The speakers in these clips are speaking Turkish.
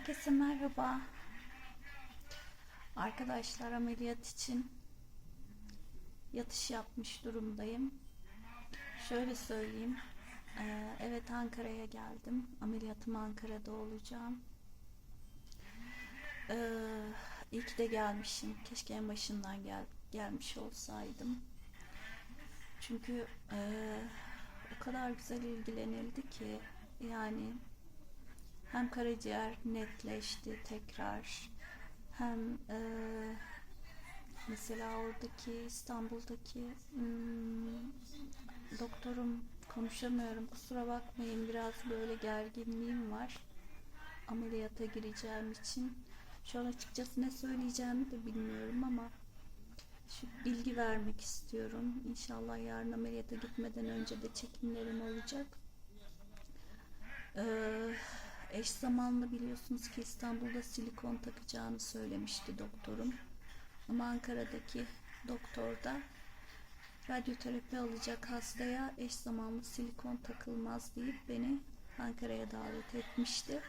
Herkese merhaba. Arkadaşlar ameliyat için yatış yapmış durumdayım. Şöyle söyleyeyim. Ee, evet Ankara'ya geldim. Ameliyatım Ankara'da olacağım. Ee, ki de gelmişim. Keşke en başından gel gelmiş olsaydım. Çünkü e, o kadar güzel ilgilenildi ki yani hem karaciğer netleşti tekrar hem e, mesela oradaki İstanbul'daki hmm, doktorum konuşamıyorum kusura bakmayın biraz böyle gerginliğim var ameliyata gireceğim için. Şu an açıkçası ne söyleyeceğimi de bilmiyorum ama şu bilgi vermek istiyorum. İnşallah yarın ameliyata gitmeden önce de çekimlerim olacak. Ee, eş zamanlı biliyorsunuz ki İstanbul'da silikon takacağını söylemişti doktorum. Ama Ankara'daki doktor da radyoterapi alacak hastaya eş zamanlı silikon takılmaz deyip beni Ankara'ya davet etmişti.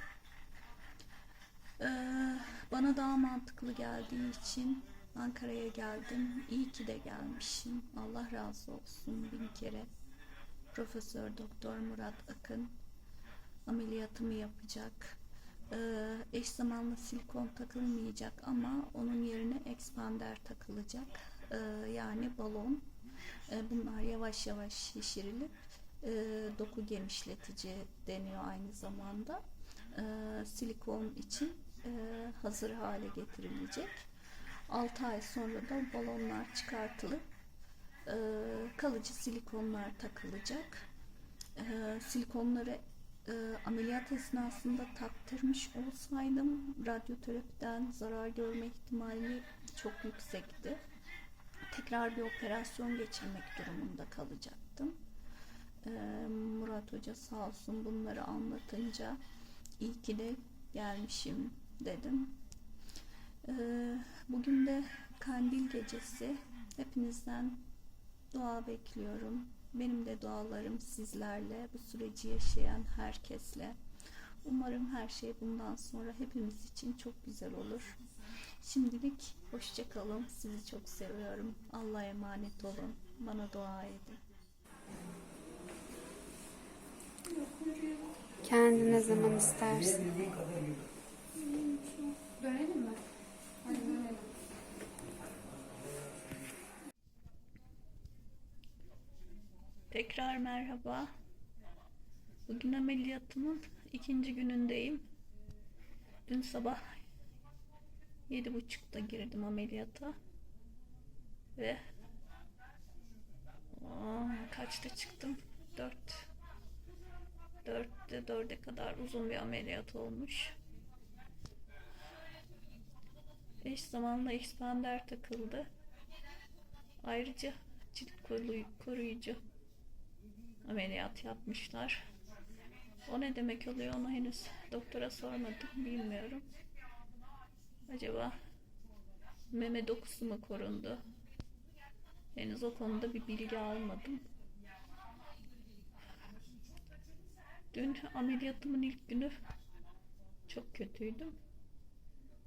Ee, bana daha mantıklı geldiği için Ankara'ya geldim. İyi ki de gelmişim. Allah razı olsun bin kere. Profesör Doktor Murat Akın ameliyatımı yapacak. Ee, eş zamanlı silikon takılmayacak ama onun yerine expander takılacak. Ee, yani balon. Ee, bunlar yavaş yavaş şişirilip e, doku genişletici deniyor aynı zamanda. Silikon için e, hazır hale getirilecek. 6 ay sonra da balonlar çıkartılıp e, kalıcı silikonlar takılacak. E, silikonları e, ameliyat esnasında taktırmış olsaydım radyoterapiden zarar görme ihtimali çok yüksekti. Tekrar bir operasyon geçirmek durumunda kalacaktım. E, Murat Hoca sağ olsun bunları anlatınca iyi ki de gelmişim dedim. E, bugün de kandil gecesi. Hepinizden dua bekliyorum. Benim de dualarım sizlerle, bu süreci yaşayan herkesle. Umarım her şey bundan sonra hepimiz için çok güzel olur. Şimdilik hoşça kalın. Sizi çok seviyorum. Allah'a emanet olun. Bana dua edin. Kendi ne zaman istersin? Tekrar merhaba. Bugün ameliyatımın ikinci günündeyim. Dün sabah yedi buçukta girdim ameliyata ve kaçta çıktım? Dört. Dörtte dörde kadar uzun bir ameliyat olmuş. Eş zamanla expander takıldı. Ayrıca cilt koruy- koruyucu ameliyat yapmışlar. O ne demek oluyor onu henüz doktora sormadım bilmiyorum. Acaba meme dokusu mu korundu? Henüz o konuda bir bilgi almadım. Dün ameliyatımın ilk günü çok kötüydüm.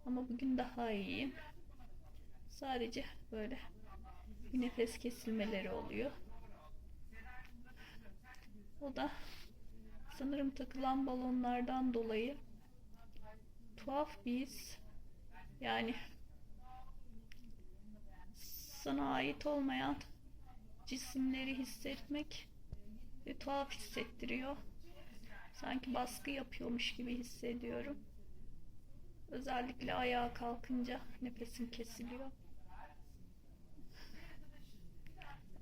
Ama bugün daha iyiyim. Sadece böyle bir nefes kesilmeleri oluyor. O da sanırım takılan balonlardan dolayı tuhaf bir. Yani sana ait olmayan cisimleri hissetmek ve tuhaf hissettiriyor. Sanki baskı yapıyormuş gibi hissediyorum. Özellikle ayağa kalkınca nefesim kesiliyor.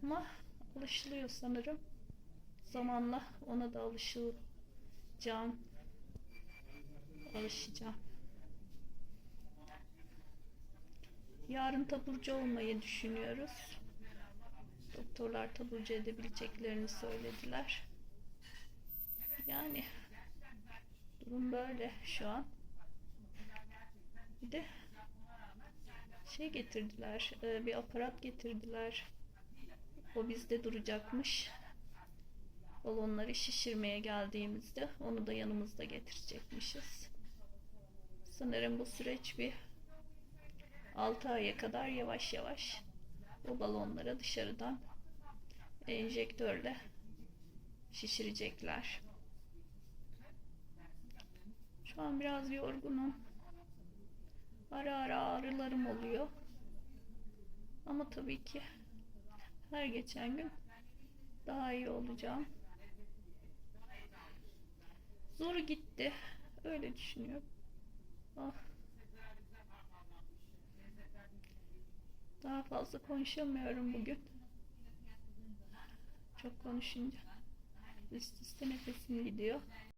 Ama alışılıyor sanırım zamanla ona da alışacağım. Alışacağım. Yarın taburcu olmayı düşünüyoruz. Doktorlar taburcu edebileceklerini söylediler. Yani durum böyle şu an. Bir de şey getirdiler, e, bir aparat getirdiler. O bizde duracakmış balonları şişirmeye geldiğimizde onu da yanımızda getirecekmişiz. Sanırım bu süreç bir 6 aya kadar yavaş yavaş bu balonlara dışarıdan enjektörle şişirecekler. Şu an biraz yorgunum. Ara ara ağrılarım oluyor. Ama tabii ki her geçen gün daha iyi olacağım. Zor gitti. Öyle düşünüyorum. Ah. Daha fazla konuşamıyorum bugün. Çok konuşunca üst üste nefesim gidiyor.